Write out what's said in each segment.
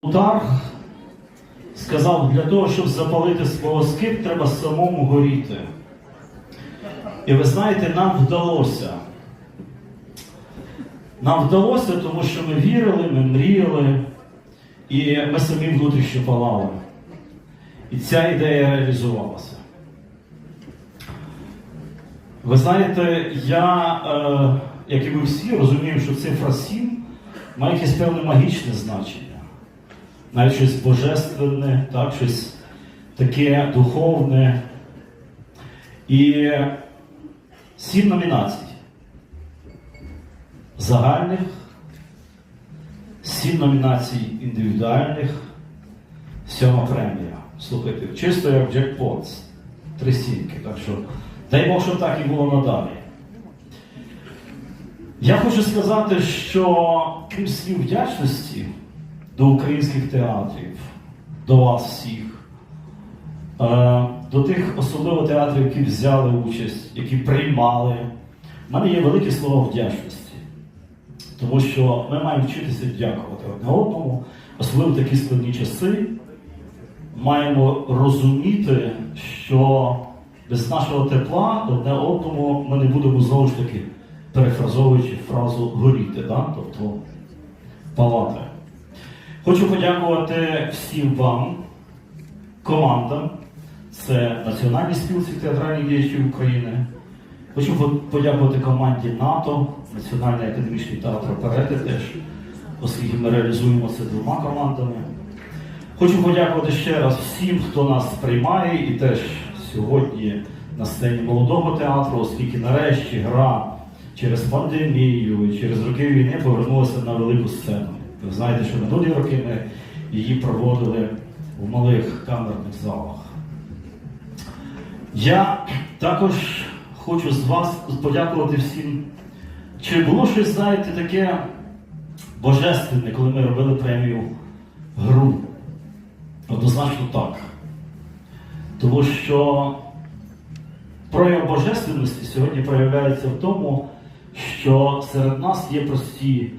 Плутарх сказав, для того, щоб запалити смолоскип, треба самому горіти. І ви знаєте, нам вдалося. Нам вдалося, тому що ми вірили, ми мріяли, і ми самі внутрішньо палали. І ця ідея реалізувалася. Ви знаєте, я, е, як і ви всі, розумію, що цифра 7 має якесь певне магічне значення. Навіть щось божественне, так, щось таке духовне. І сім номінацій. Загальних, сім номінацій індивідуальних, сьома премія. Слухайте, чисто як джекпот. Три сімки. Так що, дай Бог, щоб так і було надалі. Я хочу сказати, що крім слів вдячності до українських театрів, до вас всіх, е, до тих особливо театрів, які взяли участь, які приймали, в мене є велике слово вдячності. Тому що ми маємо вчитися дякувати одне одному, особливо в такі складні часи. Маємо розуміти, що без нашого тепла одне одному ми не будемо знову ж таки, перефразовуючи фразу горіти, да? тобто палати. Хочу подякувати всім вам, командам, це Національній спілці театральних діячів України. Хочу подякувати команді НАТО, Національний академічний театр оперети теж, оскільки ми реалізуємо це двома командами. Хочу подякувати ще раз всім, хто нас приймає, і теж сьогодні на сцені молодого театру, оскільки нарешті гра через пандемію через роки війни повернулася на велику сцену. Ви знаєте, що минулі роки ми її проводили в малих камерних залах. Я також хочу з вас подякувати всім. Чи було щось, знаєте, таке божественне, коли ми робили премію гру? Однозначно так. Тому що прояв божественності сьогодні проявляється в тому, що серед нас є прості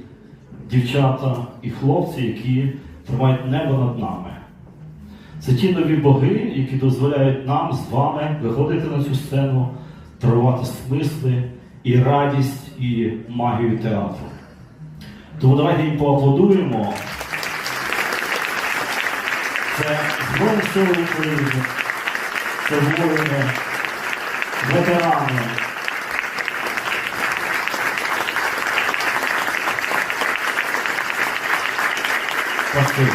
дівчата і хлопці, які тримають небо над нами. Це ті нові боги, які дозволяють нам з вами виходити на цю сцену, тривати смисли і радість, і магію театру. Тому давайте їм поаплодуємо. Це Збройні Сили України, це воїни, ветерани. That's good.